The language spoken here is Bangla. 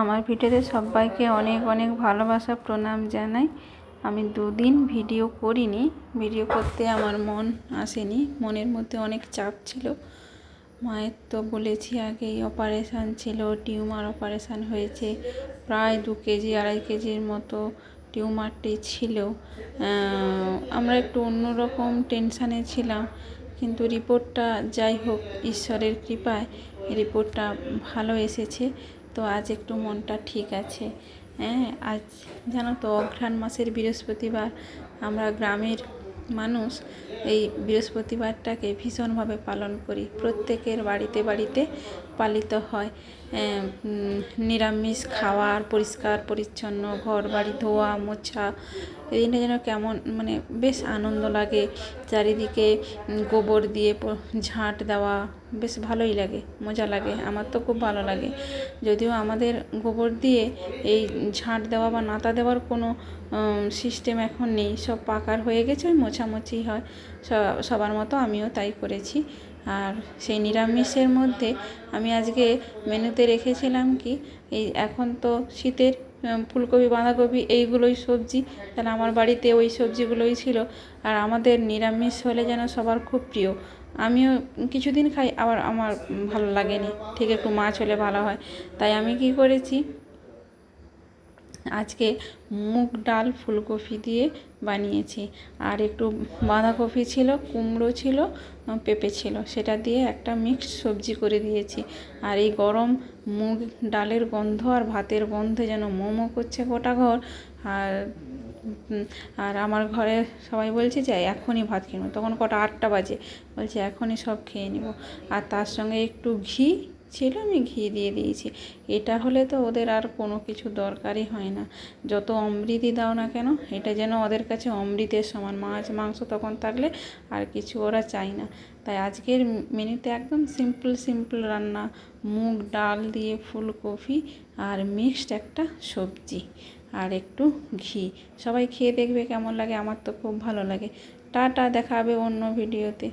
আমার ভিডিওতে সবাইকে অনেক অনেক ভালোবাসা, প্রণাম জানাই। আমি দুদিন ভিডিও করিনি। ভিডিও করতে আমার মন আসেনি। মনের মধ্যে অনেক চাপ ছিল। মায়ের তো বলেছি আগেই অপারেশান ছিল, টিউমার অপারেশান হয়েছে। প্রায় দু কেজি, আড়াই কেজির মতো টিউমারটি ছিল। আমরা একটু অন্যরকম টেনশানে ছিলাম। কিন্তু রিপোর্টটা যাই হোক, ঈশ্বরের কৃপায় রিপোর্টটা ভালো এসেছে। তো আজ একটু মনটা ঠিক আছে। হ্যাঁ আজ জানো তো, অঘ্রাণ মাসের বৃহস্পতিবার আমরা গ্রামের মানুষ এই বৃহস্পতিবারটাকে ভীষণভাবে পালন করি। প্রত্যেকের বাড়িতে বাড়িতে পালিত হয়। নিরামিষ খাওয়ার, পরিষ্কার, পরিচ্ছন্ন ঘর বাড়ি ধোয়া, মোছা, এই দিনটা যেন কেমন মানে বেশ আনন্দ লাগে। চারিদিকে গোবর দিয়ে ঝাঁট দেওয়া, বেশ ভালোই লাগে, মজা লাগে, আমার তো খুব ভালো লাগে। যদিও আমাদের গোবর দিয়ে এই ঝাঁট দেওয়া বা নাতা দেওয়ার কোনো সিস্টেম এখন নেই, সব পাকার হয়ে গেছে মোছামুছি হয় সবার মতো আমিও তাই করেছি। আর সেই নিরামিষের মধ্যে আমি আজকে মেনুতে রেখেছিলাম কি, এই এখন তো শীতের ফুলকপি, বাঁধাকপি এইগুলোই সবজি, তাহলে আমার বাড়িতে ওই সবজিগুলোই ছিল। আর আমাদের নিরামিষ হলে যেন সবার খুব প্রিয়। আমিও কিছুদিন খাই, আবার আমার ভালো লাগেনি। ঠিক একটু মাছ হলে ভালো হয়। তাই আমি কি করেছি আজকে মুগ ডাল, ফুলকপি দিয়ে বানিয়েছি। আর একটু বাঁধাকপি ছিল, কুমড়ো ছিল পেঁপে ছিল। সেটা দিয়ে একটা মিক্সড সবজি করে দিয়েছি। আর এই গরম মুগ ডালের গন্ধ আর ভাতের গন্ধে যেন মোমো করছে গোটা ঘর। আর আর আমার ঘরে সবাই বলছে যে, এখনই ভাত খেয়ে তখন কটা আটটা বাজে। বলছে, এখনই সব খেয়ে নেব। আর তার সঙ্গে একটু ঘি ছিল, আমি ঘি দিয়ে দিয়েছি। এটা হলে তো ওদের আর কোনো কিছু দরকারই হয় না। যত অমৃতই দাও না কেন, এটা যেন ওদের কাছে অমৃতের সমান। মাছ, মাংস তখন থাকলে আর কিছু ওরা চাই না। তাই আজকের মেনুতে একদম সিম্পল সিম্পল রান্না। মুগ, ডাল দিয়ে ফুলকপি আর মিক্সড একটা সবজি আর একটু ঘি। সবাই খেয়ে দেখবে কেমন লাগে, আমার তো খুব ভালো লাগে। টাটা, দেখা হবে অন্য ভিডিওতে।